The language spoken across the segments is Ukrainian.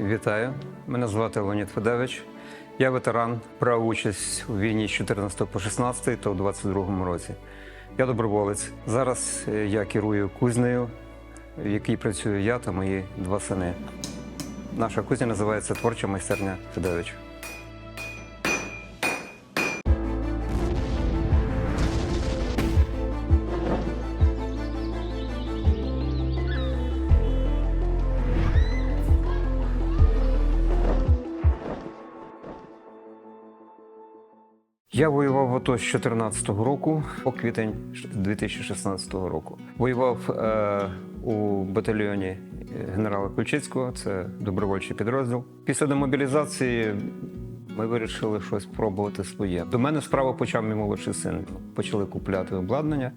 Вітаю, мене звати Леонід Федевич. Я ветеран, брав участь у війні з 14 по 16 та у 22 році. Я доброволець. Зараз е, я керую кузнею, в якій працюю я та мої два сини. Наша кузня називається Творча майстерня Федевич. Я воював в АТО з 2014 року по квітень 2016 року. Воював е, у батальйоні е, генерала Ключицького, це добровольчий підрозділ. Після демобілізації ми вирішили щось пробувати своє. До мене справу почав мій молодший син. Почали купляти обладнання.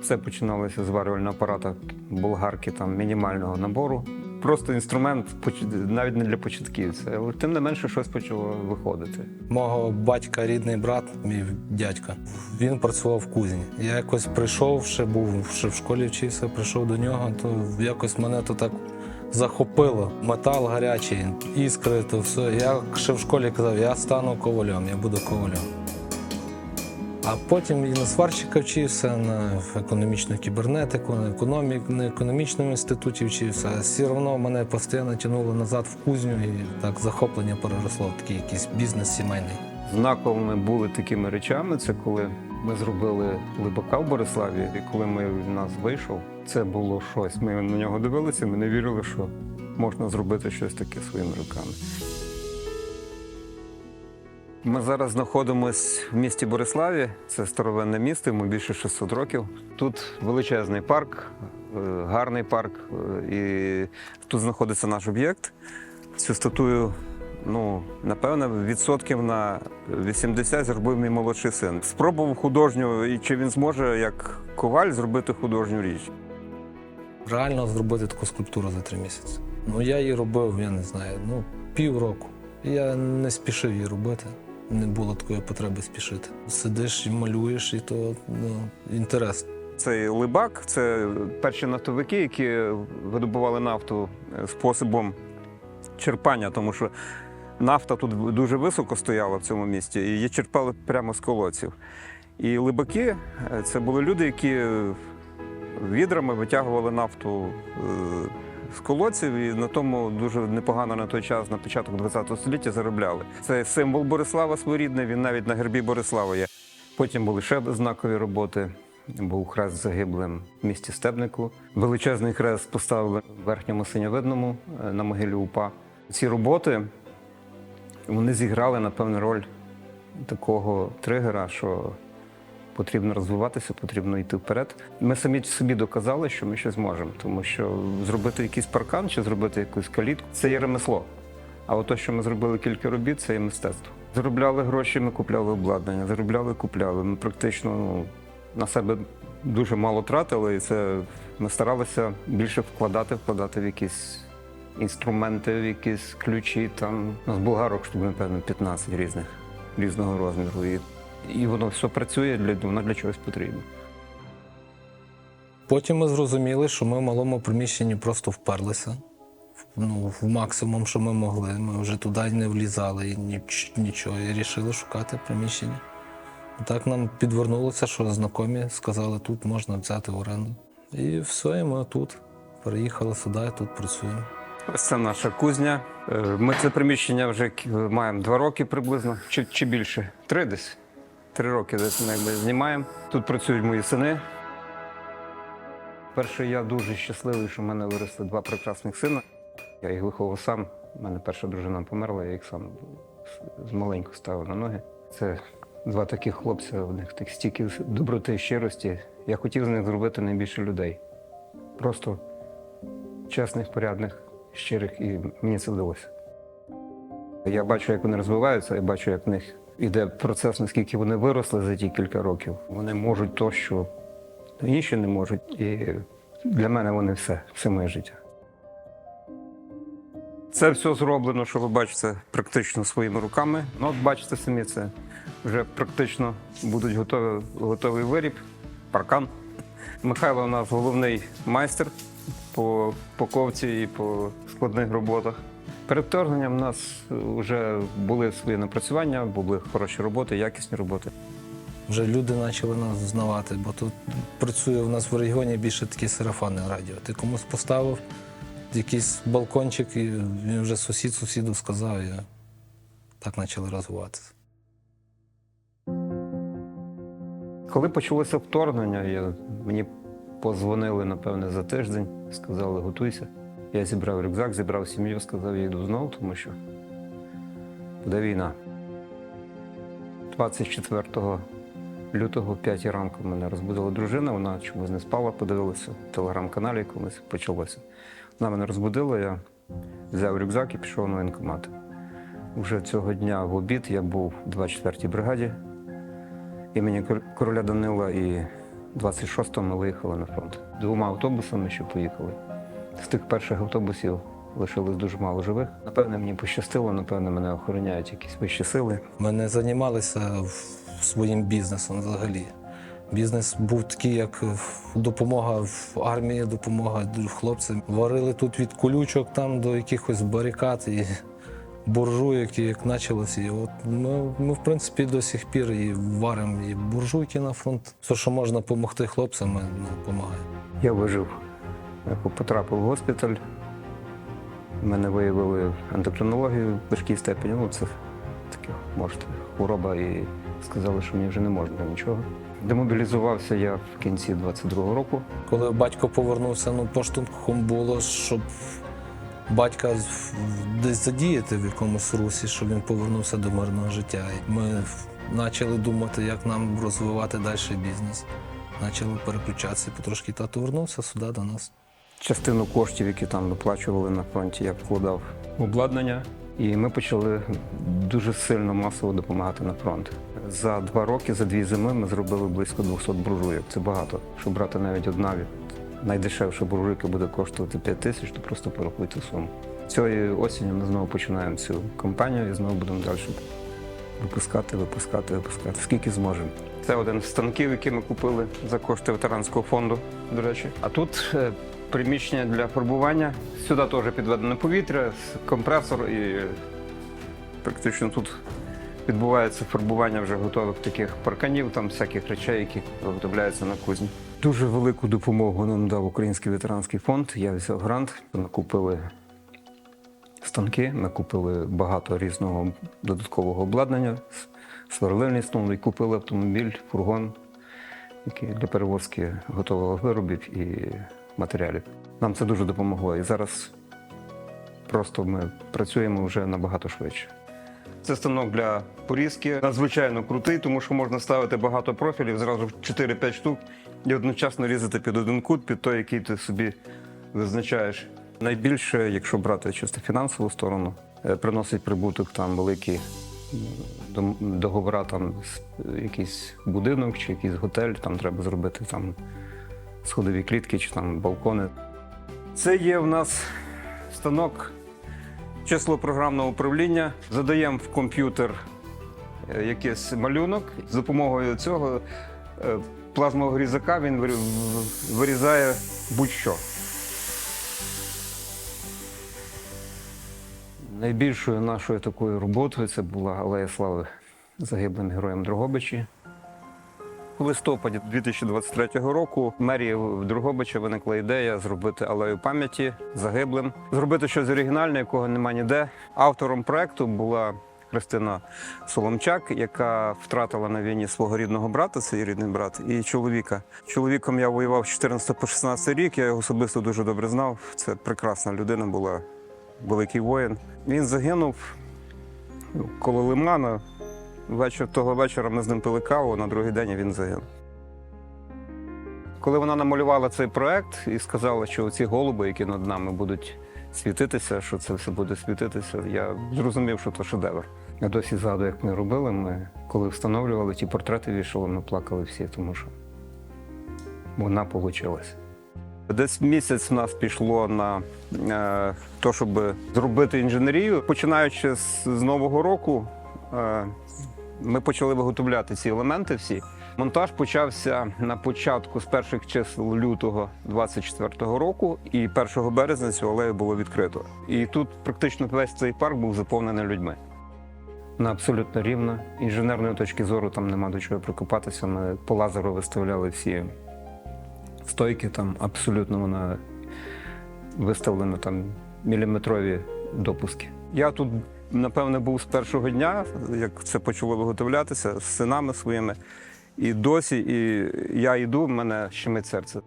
Все починалося з зварювального апарата болгарки там мінімального набору. Просто інструмент навіть не для початківця, тим не менше щось почало виходити. Мого батька рідний брат, мій дядька, він працював в кузні. Я якось прийшов, ще був ще в школі вчився, прийшов до нього, то якось мене то так захопило. Метал гарячий, іскри, то все. Я ще в школі казав, я стану ковалем, я буду ковалем. А потім і на сварщика вчився, на економічну кібернетику, на, економік, на економічному інституті вчився. Все одно мене постійно тягнуло назад в кузню, і так захоплення переросло в такий якийсь бізнес сімейний. Знаковими були такими речами. Це коли ми зробили Либака в Бориславі, і коли ми в нас вийшов, це було щось. Ми на нього дивилися, ми не вірили, що можна зробити щось таке своїми руками. Ми зараз знаходимося в місті Бориславі. Це старовинне місто, йому більше 600 років. Тут величезний парк, е, гарний парк, е, і тут знаходиться наш об'єкт. Цю статую, ну, напевно, відсотків на 80 зробив мій молодший син. Спробував художню, і чи він зможе, як коваль, зробити художню річ. Реально зробити таку скульптуру за три місяці. Ну я її робив, я не знаю, ну півроку. Я не спішив її робити. Не було такої потреби спішити. Сидиш і малюєш, і то ну, інтерес. Цей либак це перші нафтовики, які видобували нафту е, способом черпання, тому що нафта тут дуже високо стояла в цьому місті, і її черпали прямо з колодців. І либаки е, це були люди, які відрами витягували нафту е, з колодців, і на тому дуже непогано на той час, на початок ХХ століття, заробляли. Це символ Борислава своєрідний, він навіть на гербі Борислава є. Потім були ще знакові роботи. Був хрест загиблим в місті Стебнику. Величезний хрест поставили в верхньому синьовидному е, на могилі УПА. Ці роботи вони зіграли, напевно, роль такого тригера, що потрібно розвиватися, потрібно йти вперед. Ми самі собі доказали, що ми щось можемо, тому що зробити якийсь паркан чи зробити якусь калітку це є ремесло. А от те, що ми зробили кілька робіт, це є мистецтво. Заробляли гроші, ми купляли обладнання, заробляли, купляли. Ми практично ну, на себе дуже мало тратили, і це ми старалися більше вкладати, вкладати в якісь інструменти, в якісь ключі. Там нас болгарок, штук, напевно, 15 різних, різного розміру. І, і воно все працює, для, воно для чогось потрібно. Потім ми зрозуміли, що ми в малому приміщенні просто вперлися. Ну, в максимум, що ми могли. Ми вже туди не влізали і ніч- нічого. І рішили шукати приміщення. Так нам підвернулося, що знайомі сказали, тут можна взяти в оренду. І все, і ми тут. Переїхали сюди, і тут працюємо. Ось це наша кузня. Е, Ми це приміщення вже маємо два роки приблизно, чи, чи більше. Три десь. Три роки якби знімаємо. Тут працюють мої сини. Перше, я дуже щасливий, що в мене виросли два прекрасних сина. Я їх виховував сам. У мене перша дружина померла, я їх сам з маленьку ставив на ноги. Це два таких хлопця, у них так стільки доброти і щирості. Я хотів з них зробити найбільше людей. Просто чесних, порядних, щирих, і мені це вдалося. Я бачу, як вони розвиваються, я бачу, як в них іде процес, наскільки вони виросли за ті кілька років. Вони можуть то, що інші не можуть. І для мене вони все, все моє життя. Це все зроблено, що ви бачите, практично своїми руками. Ну, от бачите самі, це вже практично будуть готові, готовий виріб, паркан. Михайло у нас головний майстер по, по ковці і по складних роботах. Перед вторгненням у нас вже були свої напрацювання, були хороші роботи, якісні роботи. Вже люди почали нас знавати, бо тут працює в нас в регіоні більше такі сарафанне радіо. Ти комусь поставив якийсь балкончик, і він вже сусід сусіду сказав, і так почали розвиватися. Коли почалося вторгнення, я, мені позвонили, напевне, за тиждень, сказали, готуйся. Я зібрав рюкзак, зібрав сім'ю, сказав, я йду знову, тому що буде війна. 24 лютого, в 5 ранку, мене розбудила дружина, вона чомусь не спала, подивилася в телеграм-каналі, колись почалося. Вона мене розбудила, я взяв рюкзак і пішов на воєнкомат. Уже цього дня в обід я був в 24-й бригаді імені короля Данила і 26-го ми виїхали на фронт. Двома автобусами ще поїхали. З тих перших автобусів лишилось дуже мало живих. Напевне, мені пощастило, напевне, мене охороняють якісь вищі сили. Ми не займалися своїм бізнесом взагалі. Бізнес був такий, як допомога в армії, допомога хлопцям. Варили тут від колючок там до якихось барикад і буржуйок, і як почалося. І от ми, ми, в принципі, до сих пір і варимо і буржуйки на фронт. Все, що можна допомогти хлопцям, ми ну, допомагаємо. Я вижив. Я потрапив в госпіталь. Мене виявили ендокринологію в важкій степені. Ну, це таке, можете, хвороба, і сказали, що мені вже не можна нічого. Демобілізувався я в кінці 22-го року. Коли батько повернувся, ну поштовхом було, щоб батька десь задіяти в якомусь русі, щоб він повернувся до мирного життя. Ми почали думати, як нам розвивати далі бізнес. Почали переключатися потрошки. Тато вернувся сюди до нас. Частину коштів, які там виплачували на фронті, я вкладав обладнання. І ми почали дуже сильно масово допомагати на фронт. За два роки, за дві зими, ми зробили близько 200 буржуйок. Це багато. Щоб брати навіть одна від найдешевша буржуйка буде коштувати 5 тисяч, то просто порахуйте суму. Цієї осені ми знову починаємо цю кампанію і знову будемо далі випускати, випускати, випускати. Скільки зможемо. Це один з станків, який ми купили за кошти ветеранського фонду, до речі. А тут е, приміщення для фарбування. Сюди теж підведено повітря, компресор і е, практично тут відбувається фарбування вже готових таких парканів, там всяких речей, які виготовляються на кузні. Дуже велику допомогу нам дав Український ветеранський фонд. Я взяв грант. Ми купили станки, ми купили багато різного додаткового обладнання, сверлильний стол, і купили автомобіль, фургон, який для перевозки готових виробів і матеріалів. Нам це дуже допомогло. І зараз просто ми працюємо вже набагато швидше. Це станок для порізки. Надзвичайно крутий, тому що можна ставити багато профілів, зразу 4-5 штук, і одночасно різати під один кут, під той, який ти собі визначаєш. Найбільше, якщо брати чисто фінансову сторону, е, приносить прибуток там великі договора, там якийсь будинок чи якийсь готель, там треба зробити там сходові клітки чи там балкони. Це є в нас станок число програмного управління. Задаємо в комп'ютер е, якийсь малюнок. З допомогою цього е, плазмового різака він вирізає будь-що. Найбільшою нашою такою роботою це була Алея Слави загиблим героям Дрогобичі. У листопаді 2023 року мерії в Дрогобича виникла ідея зробити алею пам'яті загиблим, зробити щось оригінальне, якого нема ніде. Автором проекту була Христина Соломчак, яка втратила на війні свого рідного брата, це її рідний брат, і чоловіка. Чоловіком я воював з 14 по 16 рік. Я його особисто дуже добре знав. Це прекрасна людина була, великий воїн. Він загинув коло Лимана. Вечір того вечора ми з ним пили каву, на другий день він загинув. Коли вона намалювала цей проект і сказала, що ці голуби, які над нами будуть світитися, що це все буде світитися, я зрозумів, що це шедевр. Я досі згадую, як ми робили. Ми коли встановлювали ті портрети, вішали, ми плакали всі, тому що вона вийшла. Десь місяць в нас пішло на е, те, щоб зробити інженерію. Починаючи з, з нового року, е, ми почали виготовляти ці елементи всі. Монтаж почався на початку з перших чисел лютого 24-го року, і 1 березня цю алею було відкрито. І тут практично весь цей парк був заповнений людьми. Вона абсолютно рівна. Інженерної точки зору там нема до чого прикопатися. Ми по лазеру виставляли всі стойки, там абсолютно вона виставлена там міліметрові допуски. Я тут, напевне, був з першого дня, як це почало виготовлятися з синами своїми. І досі, і я йду, в мене щемить серце.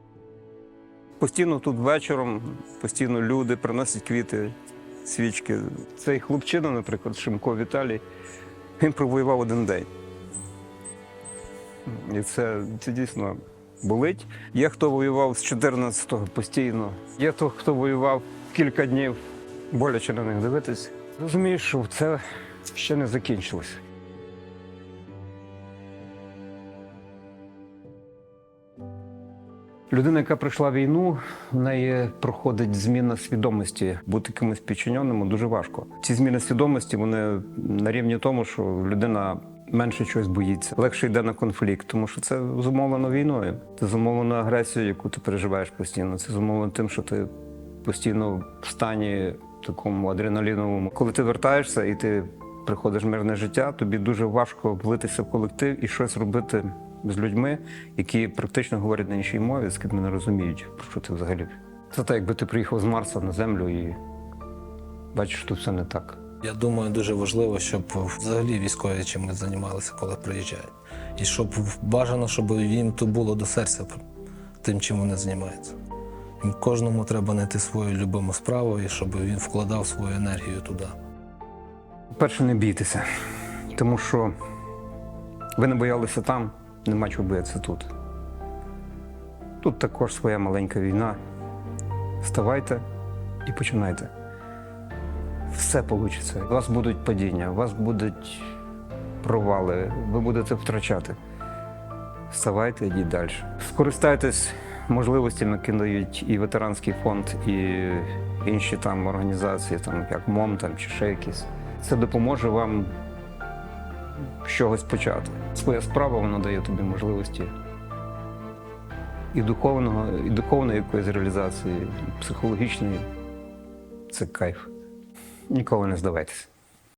Постійно тут вечором, постійно люди приносять квіти, свічки. Цей хлопчина, наприклад, Шимко Віталій, він провоював один день. І це, це дійсно болить. Є хто воював з 14-го постійно, є хто, хто воював кілька днів, боляче на них дивитись. Розумієш, що це ще не закінчилося. Людина, яка пройшла війну, в неї проходить зміна свідомості. Бути кимось підчиненим дуже важко. Ці зміни свідомості вони на рівні тому, що людина менше чогось боїться, легше йде на конфлікт, тому що це зумовлено війною. Це зумовлено агресією, яку ти переживаєш постійно. Це зумовлено тим, що ти постійно в стані такому адреналіновому. Коли ти вертаєшся і ти приходиш в мирне життя, тобі дуже важко влитися в колектив і щось робити з людьми, які практично говорять на іншій мові, з ким не розуміють, про що ти взагалі. Це так, якби ти приїхав з Марса на землю і бачиш, що тут все не так. Я думаю, дуже важливо, щоб взагалі військові чимось займалися, коли приїжджають. І щоб бажано, щоб їм то було до серця тим, чим вони займаються. Кожному треба знайти свою любиму справу і щоб він вкладав свою енергію туди. Перше, не бійтеся, тому що ви не боялися там, нема чого боятися тут. Тут також своя маленька війна. Вставайте і починайте. Все вийде. У вас будуть падіння, у вас будуть провали, ви будете втрачати. Вставайте, йдіть далі. Скористайтесь можливостями, які дають і ветеранський фонд, і інші там організації, там як МОМ там, чи ще якісь. Це допоможе вам з чогось почати. Своя справа вона дає тобі можливості і духовного, і духовної якоїсь реалізації, і психологічної. Це кайф. Ніколи не здавайтеся.